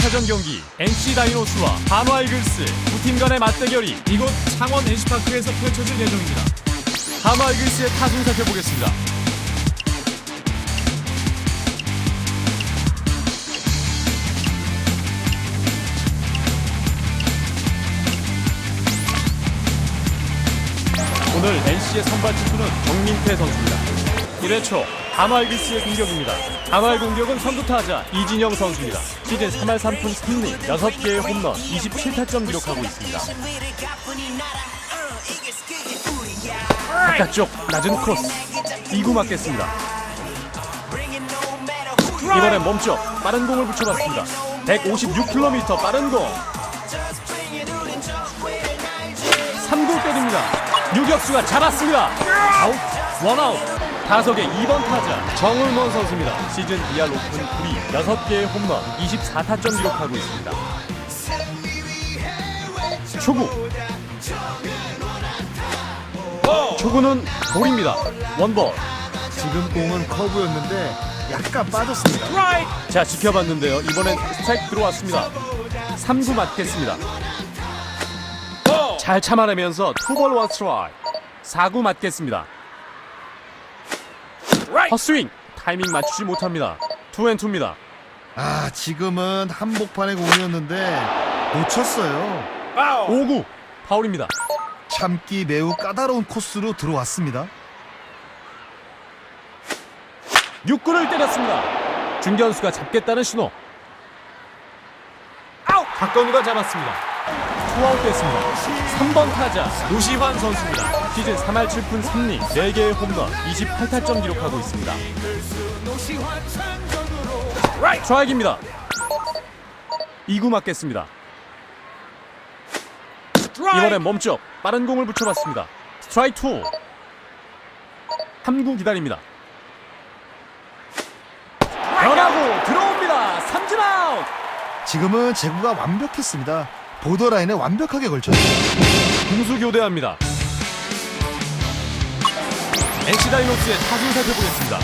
선두타전 경기 NC 다이노스와 한화 이글스 두 팀 간의 맞대결이 이곳 창원 NC파크에서 펼쳐질 예정입니다. 한화 이글스의 타순 살펴보겠습니다. 오늘 NC의 선발 투수는 정민태 선수입니다. 1회 초 이글스의 공격입니다. 한화의 공격은 선두타자 이진영 선수입니다. 시즌 3할 3푼 3리 6개의 홈런 27타점 기록하고 있습니다. 바깥쪽 낮은 크로스 2구 맞겠습니다. 이번엔 멈춰 빠른 공을 붙여봤습니다. 156km 빠른 공 3구 때립니다. 유격수가 잡았습니다. 아웃, 원아웃. 타석의 2번 타자 정울먼 선수입니다. 시즌 2할 오픈 9리 6개의 홈런 24타점 기록하고 있습니다. 초구 초구는 볼입니다. 원볼 지금 공은 커브였는데 약간 빠졌습니다. 자 지켜봤는데요. 이번엔 스트라이크 들어왔습니다. 3구 맞겠습니다. 잘 참아내면서 투볼 원 스트라이크 4구 맞겠습니다. 헛스윙 타이밍 맞추지 못합니다. 투앤투입니다. 아 지금은 한복판의 공이었는데 놓쳤어요. 5구 파울입니다. 참기 매우 까다로운 코스로 들어왔습니다. 6구를 때렸습니다. 중견수가 잡겠다는 신호. 아웃! 박건우가 잡았습니다. 투아웃 됐습니다. 3번 타자 노시환 선수입니다. 시즌 3할 7푼 3리 4개의 홈런 28타점 기록하고 있습니다. 트라이크입니다. 2구 맞겠습니다. 이번엔 멈춰 빠른 공을 붙여봤습니다. 스트라이크 2. 3구 기다립니다. 변하고 들어옵니다. 삼진 아웃. 지금은 제구가 완벽했습니다. 보더라인에 완벽하게 걸쳤어요. 공수 교대합니다. NC 다이노스의 타순 살펴보겠습니다.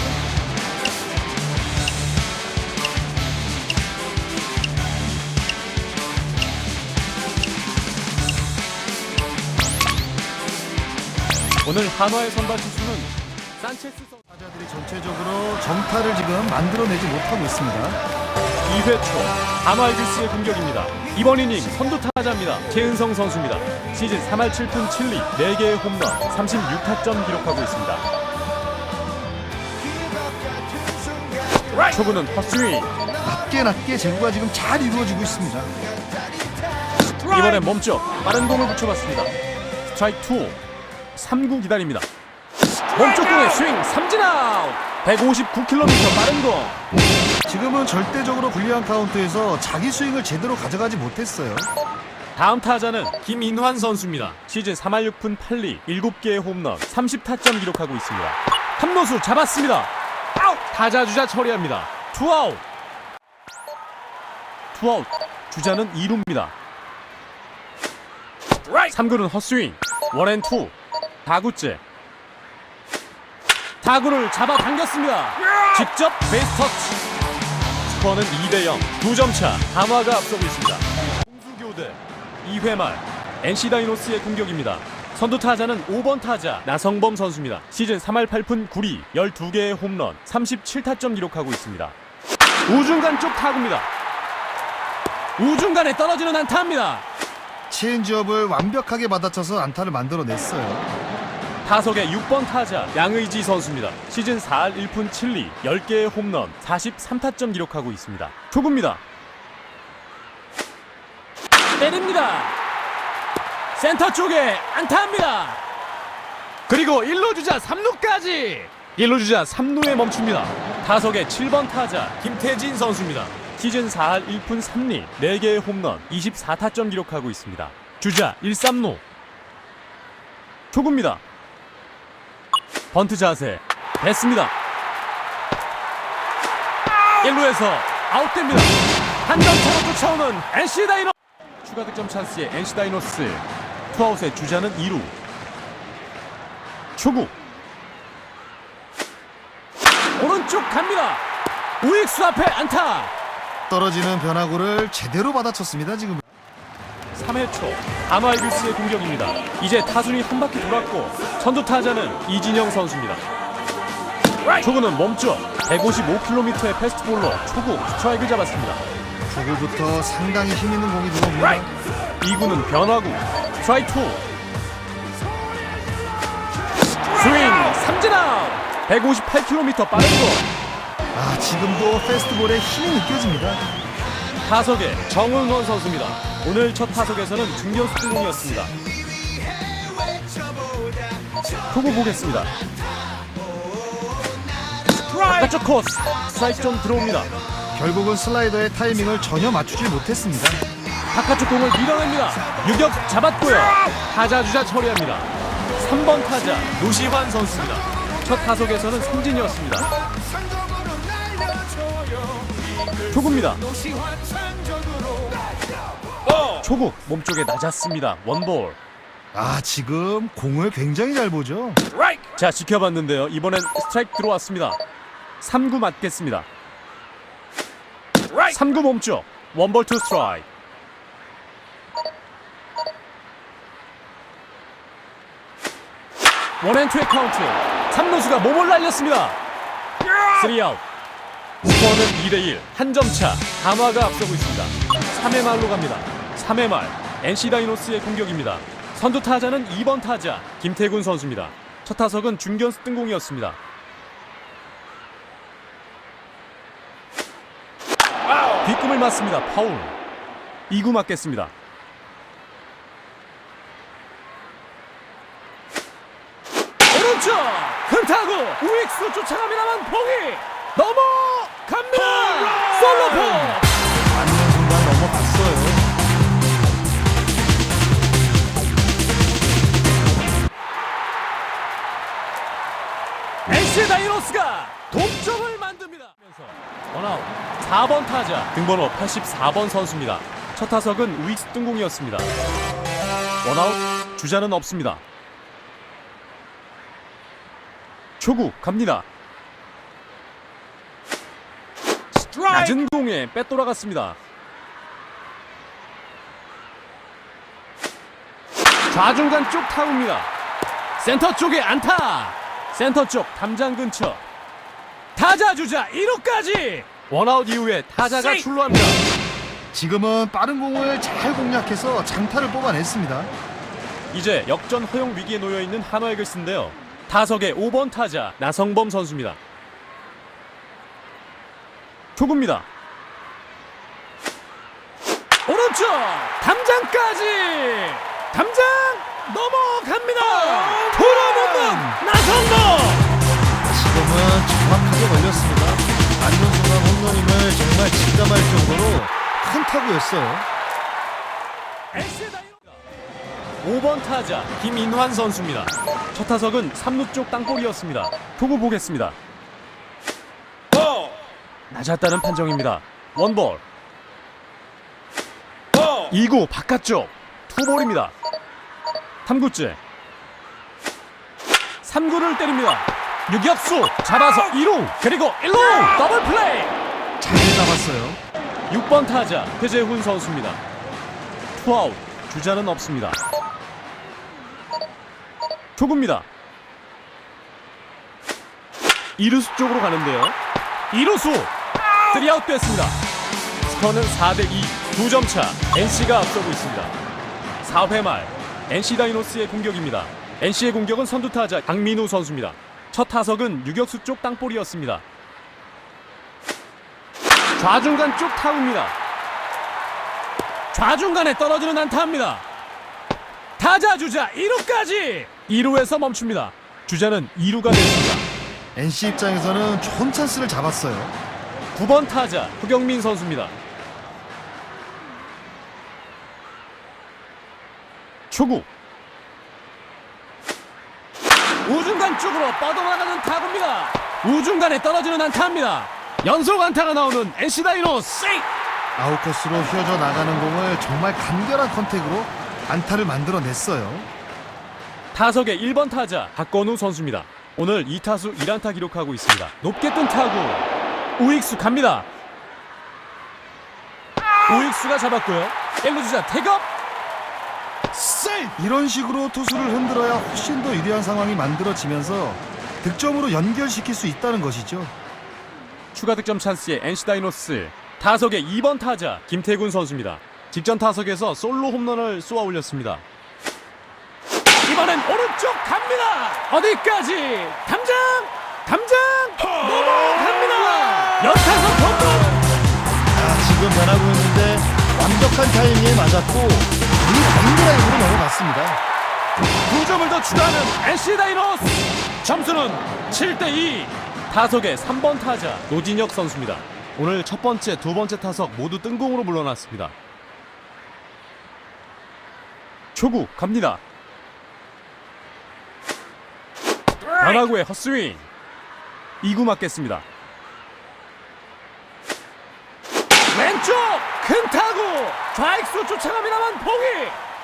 오늘 한화의 선발 투수는 산체스 선수. 타자들이 전체적으로 정타를 지금 만들어내지 못하고 있습니다. 2회 초 한화 이글스의 공격입니다. 이번 이닝 선두 타자입니다. 최은성 선수입니다. 시즌 3할 7푼 7리 4개의 홈런 36타점 기록하고 있습니다. 초구는 헛스윙 낮게 낮게 제구가 지금 잘 이루어지고 있습니다. 이번엔 멈춰 빠른 공을 붙여봤습니다. 스트라이크 2 3구 기다립니다. 멈춰 공의 스윙 삼진 아웃 159km 빠른 공 지금은 절대적으로 불리한 카운트에서 자기 스윙을 제대로 가져가지 못했어요. 다음 타자는 김인환 선수입니다. 시즌 3할 6푼 8리 7개의 홈런 30타점 기록하고 있습니다. 탐노수 잡았습니다. 아웃! 타자 주자 처리합니다. 투아웃. 투아웃. 주자는 2루입니다. 3구는 헛스윙. 원앤투. 4구째. 타구를 잡아당겼습니다. 직접 베이스 터치. 스코어는 2대 0. 2점 차. 한화가 앞서고 있습니다. 공수교대 2회 말 NC 다이노스의 공격입니다. 선두 타자는 5번 타자 나성범 선수입니다. 시즌 3할 8푼 9리 12개의 홈런 37타점 기록하고 있습니다. 우중간 쪽 타구입니다. 우중간에 떨어지는 안타입니다. 체인지업을 완벽하게 받아쳐서 안타를 만들어냈어요. 타석의 6번 타자 양의지 선수입니다. 시즌 4할 1푼 7리 10개의 홈런 43타점 기록하고 있습니다. 초구입니다. 때립니다. 센터 쪽에 안타입니다. 그리고 1루 주자 3루까지 1루 주자 3루에 멈춥니다. 타석의 7번 타자 김태진 선수입니다. 시즌 4할 1푼 3리 4개의 홈런 24타점 기록하고 있습니다. 주자 1, 3루 초구입니다. 번트 자세. 됐습니다. 1루에서 아웃됩니다. 한 점 차로 쫓아오는 NC 다이노. 추가 득점 찬스의 NC 다이노스. 투아웃의 주자는 2루. 초구. 오른쪽 갑니다. 우익수 앞에 안타. 떨어지는 변화구를 제대로 받아쳤습니다 지금. 3회 초 한화 이글스의 공격입니다. 이제 타순이 한 바퀴 돌았고 선두 타자는 이진영 선수입니다. 초구는 멈춰 155km의 패스트볼로 초구 스트라이크 잡았습니다. 초구부터 상당히 힘 있는 공이 들어옵니다. 2구는 변화구 스트라이크 2 스윙 삼진 아웃 158km 빠른 거 아 지금도 페스트볼에 힘이 느껴집니다. 타석에 정은원 선수입니다. 오늘 첫 타석에서는 중견수 등공이었습니다. 초구 보겠습니다. 바깥쪽 코스 스트라이크 좀 들어옵니다. 결국은 슬라이더의 타이밍을 전혀 맞추지 못했습니다. 바깥쪽 공을 밀어냅니다. 유격 잡았고요. 타자 주자 처리합니다. 3번 타자 노시환 선수입니다. 첫 타석에서는 삼진이었습니다. 초구입니다. 초구 몸쪽에 낮았습니다. 원볼. 아 지금 공을 굉장히 잘 보죠. 자 지켜봤는데요. 이번엔 스트라이크 들어왔습니다. 3구 맞겠습니다. 3구 몸쪽 원볼 투 스트라이크. 원앤투의 카운트. 3루수가 몸을 날렸습니다. 3아웃. 스코어는 2대1 한 점 차. 한화가 앞서고 있습니다. 3회 말로 갑니다. 3회 말 NC 다이노스의 공격입니다. 선두 타자는 2번 타자 김태군 선수입니다. 첫 타석은 중견수 뜬공이었습니다. 뒷꿈을 맞습니다. 파울. 2구 맞겠습니다. 오른쪽 흔타고 우익수 쫓아갑니다만 봉이 넘어갑니다. 솔로포. 다이노스가 동점을 만듭니다. 원아웃 4번 타자 등번호 84번 선수입니다. 첫 타석은 우익수 뜬공이었습니다. 원아웃 주자는 없습니다. 초구 갑니다. 낮은 공에 빼돌아갔습니다. 좌중간 쪽 타구입니다. 센터 쪽에 안타. 센터 쪽 담장 근처. 타자 주자 1루까지. 원아웃 이후에 타자가 출루합니다. 지금은 빠른 공을 잘 공략해서 장타를 뽑아냈습니다. 이제 역전 허용 위기에 놓여 있는 한화 이글스인데요. 타석의 5번 타자 나성범 선수입니다. 초구입니다. 오른쪽 담장까지 담장 넘어갑니다. 돌아보는 나성범. 지금은 정확하게 걸렸습니다. 맞는 순간 홈런임을 정말 직감할 정도로 큰 타구였어요. 5번 타자 김인환 선수입니다. 첫 타석은 3루 쪽 땅볼이었습니다. 투구 보겠습니다. 낮았다는 판정입니다. 원볼. 2구 바깥쪽 투볼입니다. 3구째 3구를 때립니다. 유격수 잡아서 2루 그리고 1루 더블 플레이. 잘 잡았어요. 6번 타자 배재훈 선수입니다. 투아웃 주자는 없습니다. 초구입니다. 이루수 쪽으로 가는데요. 이루수 3아웃 됐습니다. 스코어는 4대2 2점 차 NC가 앞서고 있습니다. 4회 말 NC 다이노스의 공격입니다. NC의 공격은 선두 타자 강민우 선수입니다. 첫 타석은 유격수 쪽 땅볼이었습니다. 좌중간 쪽 타구입니다. 좌중간에 떨어지는 안타입니다. 타자 주자 2루까지 2루에서 멈춥니다. 주자는 2루가 됐습니다. NC 입장에서는 좋은 찬스를 잡았어요. 9번 타자 후경민 선수입니다. 초구 우중간 쪽으로 뻗어나가는 타구입니다. 우중간에 떨어지는 안타입니다. 연속 안타가 나오는 NC 다이노스. 아웃코스로 휘어져 나가는 공을 정말 간결한 컨택으로 안타를 만들어냈어요. 타석의 1번 타자 박건우 선수입니다. 오늘 2타수 1안타 기록하고 있습니다. 높게 뜬 타구 우익수 갑니다. 우익수가 잡았고요. 1루 주자 태업 이런 식으로 투수를 흔들어야 훨씬 더 유리한 상황이 만들어지면서 득점으로 연결시킬 수 있다는 것이죠. 추가 득점 찬스의 NC 다이노스 타석의 2번 타자 김태군 선수입니다. 직전 타석에서 솔로 홈런을 쏘아 올렸습니다. 이번엔 오른쪽 갑니다. 어디까지? 담장! 담장! 넘어갑니다. 연타석 홈런! 아, 지금 변하고 있는데 완벽한 타이밍에 맞았고 이 라인드라인으로 넘어갔습니다. 두 점을 더 추가하는 NC 다이노스! 점수는 7대2 타석의 3번 타자 노진혁 선수입니다. 오늘 첫 번째 두 번째 타석 모두 뜬공으로 물러났습니다. 초구 갑니다. 변화구의 헛스윙. 2구 맞겠습니다 왼쪽 큰 타구 좌익수 쫓아갑니다만 봉이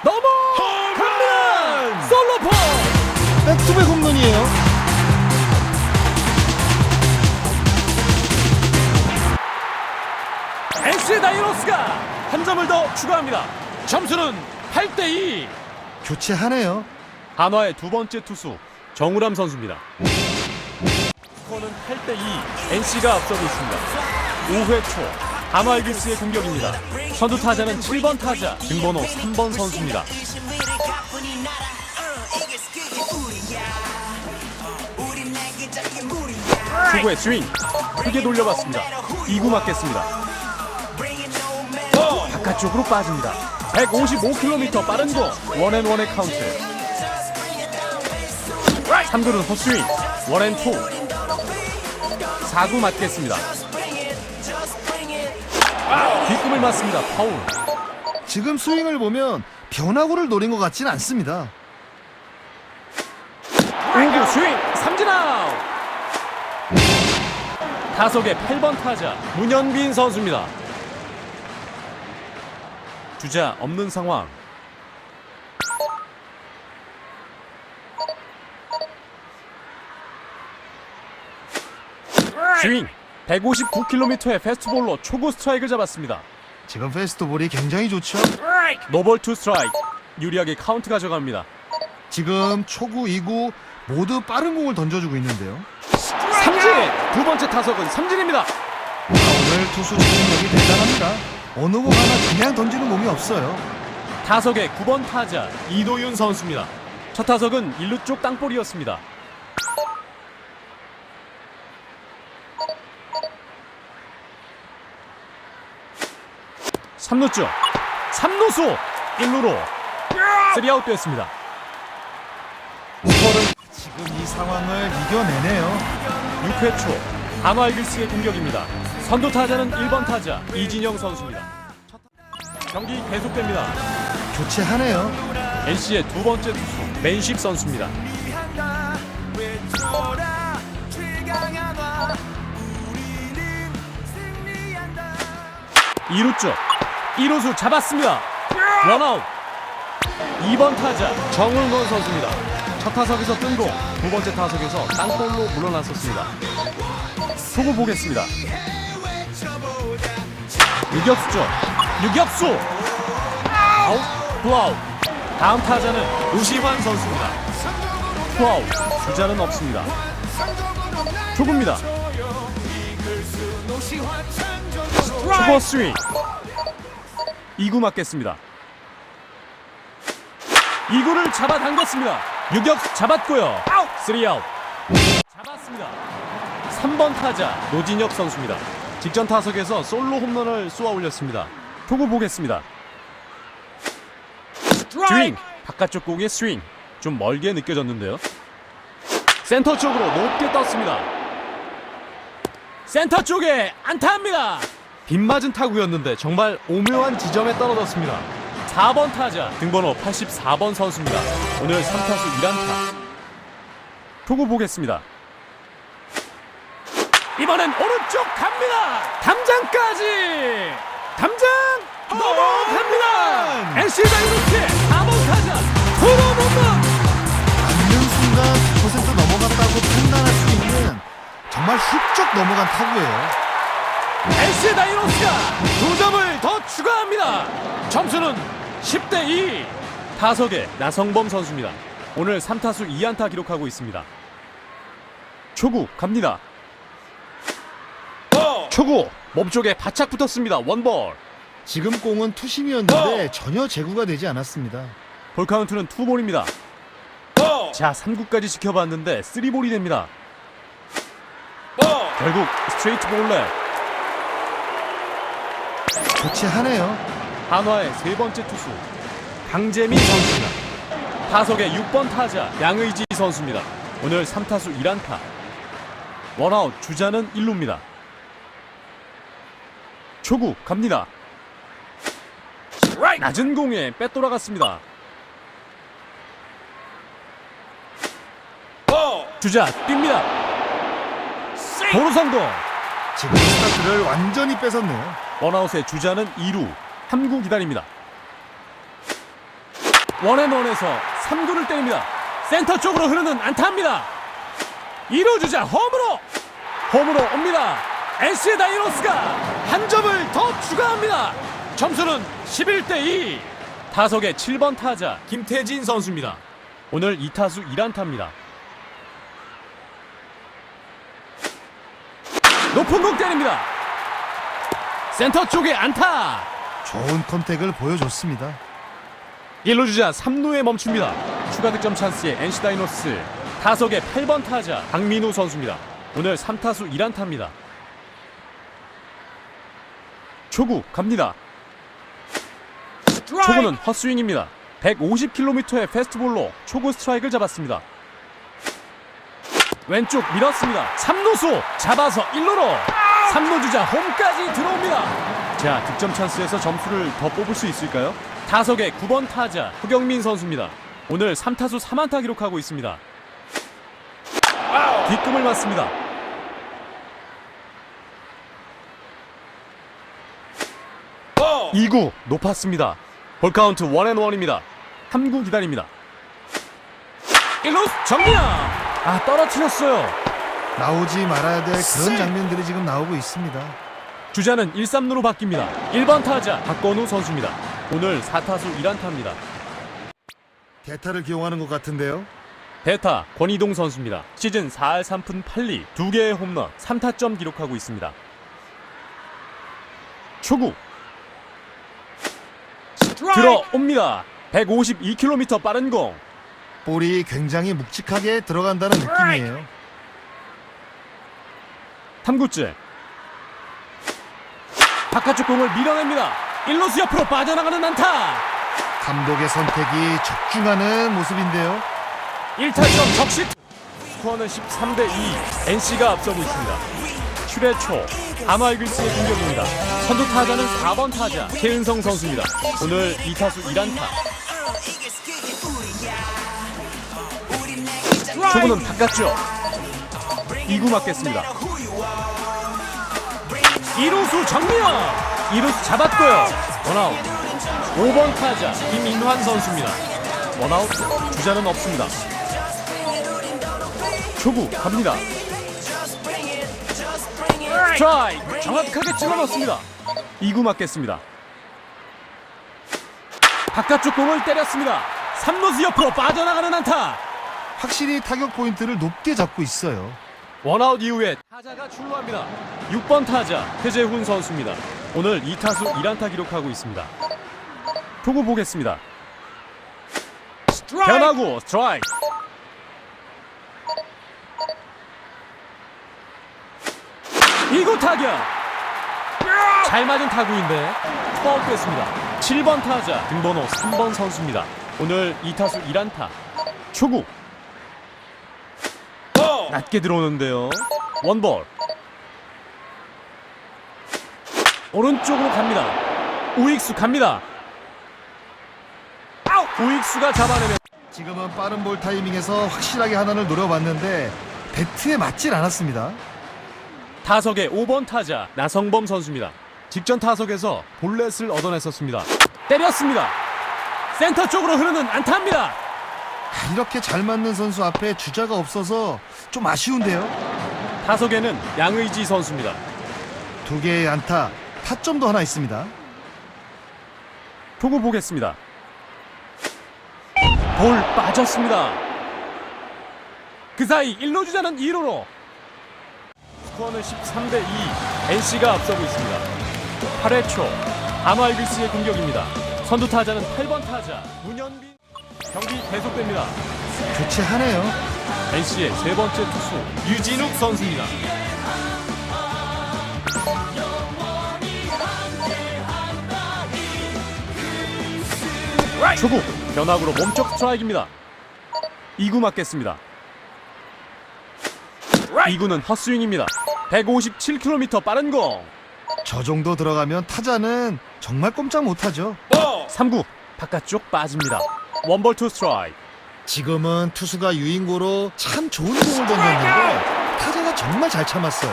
넘어 갑니다. 솔로포. 백투백 홈런이에요. NC 다이노스가 한 점을 더 추가합니다. 점수는 8대2 교체하네요. 한화의 두 번째 투수 정우람 선수입니다. 스코어는 8대2 NC가 앞서고 있습니다. 5회 초 한화 이글스의 공격입니다. 선두 타자는 7번 타자 등번호 3번 선수입니다. 초구의 스윙. 크게 돌려봤습니다. 2구 맞겠습니다. 바깥쪽으로 빠집니다. 155km 빠른 공. 원앤원의 카운트. 3구는 헛스윙. 원앤투. 4구 맞겠습니다 뒷꿈을 맞습니다. 파울. 지금 스윙을 보면 변화구를 노린 것 같진 않습니다. 5구 스윙. 삼진 아웃. 타석의 8번 타자 문현빈 선수입니다. 주자 없는 상황. 스윙 159km의 패스트볼로 초구 스트라이크를 잡았습니다 지금 페스트볼이 굉장히 좋죠. 노볼 투 스트라이크 유리하게 카운트 가져갑니다 지금 초구, 이구 모두 빠른 공을 던져주고 있는데요. 삼진 두 번째 타석은 삼진입니다 아, 오늘 투수 집중력이 대단합니다. 어느 공 하나 그냥 던지는 공이 없어요. 타석의 9번 타자 이도윤 선수입니다. 첫 타석은 1루 쪽 땅볼이었습니다. 삼루쪽 3루수 1루로 3아웃 됐습니다. 지금 이 상황을 이겨내네요. 6회 초 한화 이글스의 공격입니다. 선두 타자는 1번 타자 이진영 선수입니다. 경기 계속됩니다. 교체하네요. NC의 두 번째 투수 맨십 선수입니다. 2루 쪽 1루수 잡았습니다. 원아웃 2번 타자 정은건 선수입니다. 첫 타석에서 뜬공 두 번째 타석에서 땅볼로 물러났었습니다. 초구 보겠습니다. 유격수 쪽 유격수 아웃 블아웃 다음 타자는 우시환 선수입니다. 투아웃 주자는 없습니다. 초구입니다. 초보 스윙 2구 맞겠습니다. 2구를 잡아당겼습니다. 유격 잡았고요. 3아웃 잡았습니다. 3번 타자 노진혁 선수입니다. 직전 타석에서 솔로 홈런을 쏘아 올렸습니다. 초구 보겠습니다. 스윙 바깥쪽 공의 스윙 좀 멀게 느껴졌는데요. 센터 쪽으로 높게 떴습니다. 센터 쪽에 안타합니다. 빗맞은 타구였는데 정말 오묘한 지점에 떨어졌습니다. 4번 타자 등번호 84번 선수입니다. 오늘 3타수 1안타. 초구 보겠습니다. 이번엔 오른쪽 갑니다. 담장까지. 담장 넘어갑니다. NC 다이노스의 4번 타자 홈런. 맞는 순간 100% 넘어갔다고 판단할 수 있는 정말 훌쩍 넘어간 타구예요. NC 다이노스가 두 점을 더 추가합니다. 점수는 10대 2. 타석의 나성범 선수입니다. 오늘 3타수 2안타 기록하고 있습니다. 초구 갑니다. 초구 몸쪽에 바짝 붙었습니다. 원볼. 지금 공은 투심이었는데 전혀 제구가 되지 않았습니다. 볼 카운트는 투볼입니다. 자, 3구까지 지켜봤는데 3볼이 됩니다. 결국 스트레이트 볼넷. 교체하네요. 한화의 세 번째 투수 강재민 선수입니다. 타석의 6번 타자 양의지 선수입니다. 오늘 3타수 1안타. 원아웃 주자는 1루입니다. 초구 갑니다. 낮은 공에 빼돌아갔습니다. 주자 뜁니다. 도루 성공. 지금 스타트를 완전히 뺏었네요. 원아웃의 주자는 2루. 3구 기다립니다. 원앤원에서 3구를 때립니다. 센터 쪽으로 흐르는 안타입니다. 2루 주자 홈으로. 홈으로 옵니다. NC 다이노스가 한 점을 더 추가합니다. 점수는 11대 2 타석의 7번 타자 김태진 선수입니다. 오늘 2타수 1안타입니다. 높은 공 때립니다 센터 쪽에 안타. 좋은 컨택을 보여줬습니다. 1루 주자 3루에 멈춥니다. 추가 득점 찬스의 NC 다이노스. 타석의 8번 타자 박민우 선수입니다. 오늘 3타수 1안타입니다. 초구 갑니다. 초구는 헛스윙입니다. 150km의 패스트볼로 초구 스트라이크를 잡았습니다. 왼쪽 밀었습니다. 3루수 잡아서 1루로 3루 주자 홈까지 들어옵니다. 자 득점 찬스에서 점수를 더 뽑을 수 있을까요? 타석의 9번 타자 허경민 선수입니다. 오늘 3타수 3안타 기록하고 있습니다. 뒷금을 맞습니다. 2구 높았습니다. 볼카운트 원앤원입니다. 3구 기다립니다. 1루 정리야! 아 떨어뜨렸어요 나오지 말아야 될 그런 장면들이 지금 나오고 있습니다. 주자는 1, 3루로 바뀝니다. 1번 타자 박건우 선수입니다. 오늘 4타수 1안타입니다. 대타를 기용하는 것 같은데요. 대타 권희동 선수입니다. 시즌 4할 3푼 8리 2개의 홈런 3타점 기록하고 있습니다. 초구. 들어옵니다. 152km 빠른 공. 볼이 굉장히 묵직하게 들어간다는 느낌이에요. 3구째. 바깥쪽 공을 밀어냅니다. 1루수 옆으로 빠져나가는 안타. 감독의 선택이 적중하는 모습인데요. 1타점 적시. 스코어는 13대 2 NC가 앞서고 있습니다. 7회 초. 한화 이글스의 공격입니다. 선두 타자는 4번 타자 최은성 선수입니다. 오늘 2타수 1안타. 초구는 바깥쪽. 2구 맞겠습니다 2루수 정면 2루수 잡았고요. 원아웃. 5번 타자 김인환 선수입니다. 원아웃. 주자는 없습니다. 초구 갑니다. 스트라이크. 정확하게 찔러 넣습니다. 2구 맞겠습니다. 바깥쪽 공을 때렸습니다. 3루수 옆으로 빠져나가는 안타. 확실히 타격 포인트를 높게 잡고 있어요. 원아웃 이후에 타자가 출루합니다. 6번 타자 최재훈 선수입니다. 오늘 2타수 1안타 기록하고 있습니다. 초구 보겠습니다. 변화구 스트라이크! 이구 타격! 잘 맞은 타구인데 투아웃됐습니다. 7번 타자 등번호 3번 선수입니다. 오늘 2타수 1안타. 초구. 낮게 들어오는데요 원볼 오른쪽으로 갑니다 우익수 갑니다 우익수가 잡아내면 지금은 빠른 볼 타이밍에서 확실하게 하나를 노려봤는데 배트에 맞질 않았습니다. 타석의 5번 타자 나성범 선수입니다. 직전 타석에서 볼넷을 얻어냈었습니다. 때렸습니다. 센터 쪽으로 흐르는 안타입니다. 아, 이렇게 잘 맞는 선수 앞에 주자가 없어서 좀 아쉬운데요. 타석에는 양의지 선수입니다. 두 개의 안타, 타점도 하나 있습니다. 초구 보겠습니다. 볼 빠졌습니다. 그 사이 1루 주자는 2루로 스코어는 13대 2 NC가 앞서고 있습니다. 8회 초 한화 이글스의 공격입니다. 선두 타자는 8번 타자 문현빈 경기 계속됩니다. 교체하네요. NC의 세 번째 투수 유진욱 선수입니다. 초구 변화구로 몸쪽 스트라이크입니다. 2구 맞겠습니다. 2구는 헛스윙입니다. 157km 빠른 공. 저 정도 들어가면 타자는 정말 꼼짝 못하죠. 3구 바깥쪽 빠집니다. 원볼 투 스트라이크. 지금은 투수가 유인고로 참 좋은 공을 던졌는데 타자가 정말 잘 참았어요.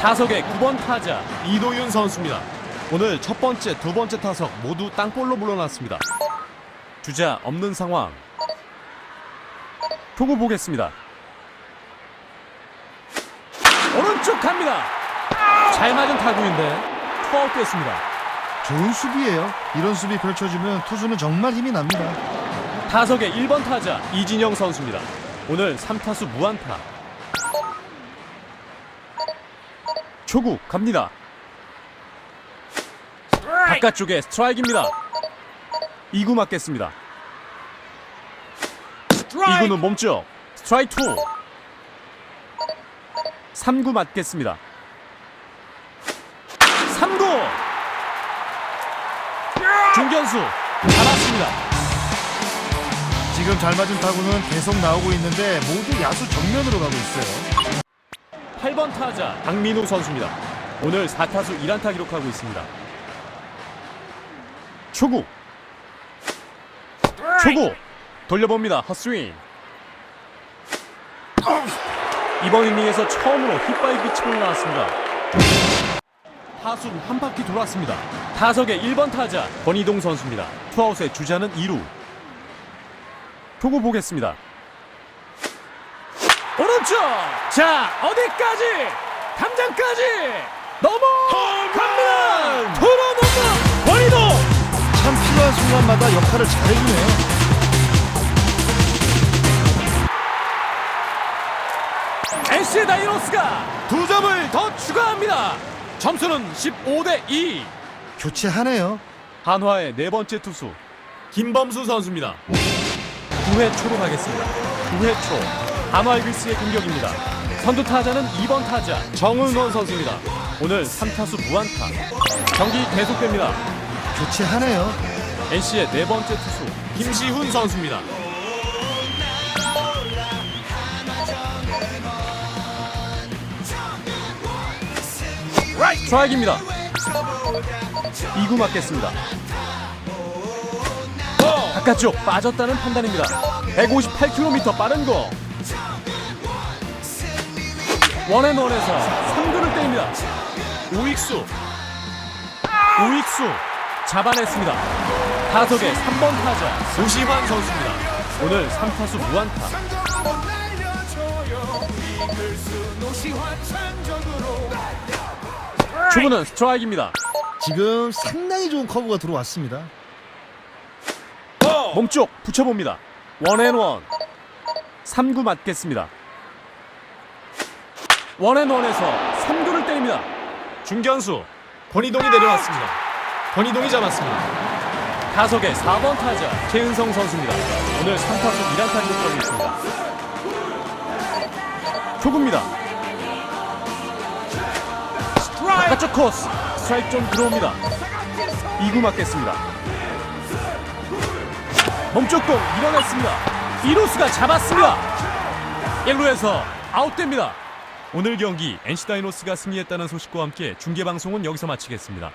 타석의 9번 타자 이도윤 선수입니다. 오늘 첫 번째, 두 번째 타석 모두 땅볼로 물러났습니다. 주자 없는 상황. 초구 보겠습니다. 오른쪽 갑니다. 잘 맞은 타구인데 투아웃 됐습니다. 좋은 수비예요. 이런 수비 펼쳐주면 투수는 정말 힘이 납니다. 타석의 1번 타자 이진영 선수입니다. 오늘 3타수 무안타. 초구 갑니다. 바깥쪽에 스트라이크입니다. 2구 맞겠습니다. 2구는 몸쪽 스트라이크 2. 3구 맞겠습니다. 3구 중견수 잡았습니다. 지금 잘 맞은 타구는 계속 나오고 있는데 모두 야수 정면으로 가고 있어요. 8번 타자 박민우 선수입니다. 오늘 4타수 1안타 기록하고 있습니다. 초구 초구 돌려봅니다. 헛스윙 이번 이닝에서 처음으로 hit바이 피칭을 나왔습니다. 타수 한 바퀴 돌았습니다. 타석의 1번 타자 권희동 선수입니다. 투아웃의 주자는 2루. 초구 보겠습니다. 오른쪽! 자 어디까지? 담장까지! 넘어갑니다! 홈런! 권희동! 참 필요한 순간마다 역할을 잘해주네요. NC 다이노스가 두 점을 더 추가합니다 점수는 15대 2 교체하네요. 한화의 네 번째 투수 김범수 선수입니다. 9회 초로 가겠습니다. 9회 초 한화 이글스의 공격입니다. 선두 타자는 2번 타자 정은원 선수입니다. 오늘 3타수 무안타. 경기 계속됩니다. 교체하네요. NC의 네 번째 투수 김시훈 선수입니다. 스트라이크입니다. 2구 맞겠습니다. 바깥쪽 빠졌다는 판단입니다. 158km 빠른 거. 원앤원에서 3구를 때립니다. 우익수. 우익수 잡아냈습니다. 타석의 3번 타자 조시환 선수입니다. 오늘 3타수 무안타. 초구는 스트라이크입니다. 지금 상당히 좋은 커브가 들어왔습니다. 몸쪽 붙여봅니다. 원앤원 3구 맞겠습니다. 원앤원에서 3구를 때립니다. 중견수 권희동이 내려왔습니다. 권희동이 잡았습니다. 타석의 4번 타자 최은성 선수입니다. 오늘 3타수 1안타 기록하고 있습니다. 초구입니다. 바깥쪽 코스 스트라이크 좀 들어옵니다. 2구 맞겠습니다. 몸쪽 공 밀어냈습니다. 이루스가 잡았습니다. 1루에서 아웃됩니다. 오늘 경기 NC 다이노스가 승리했다는 소식과 함께 중계 방송은 여기서 마치겠습니다.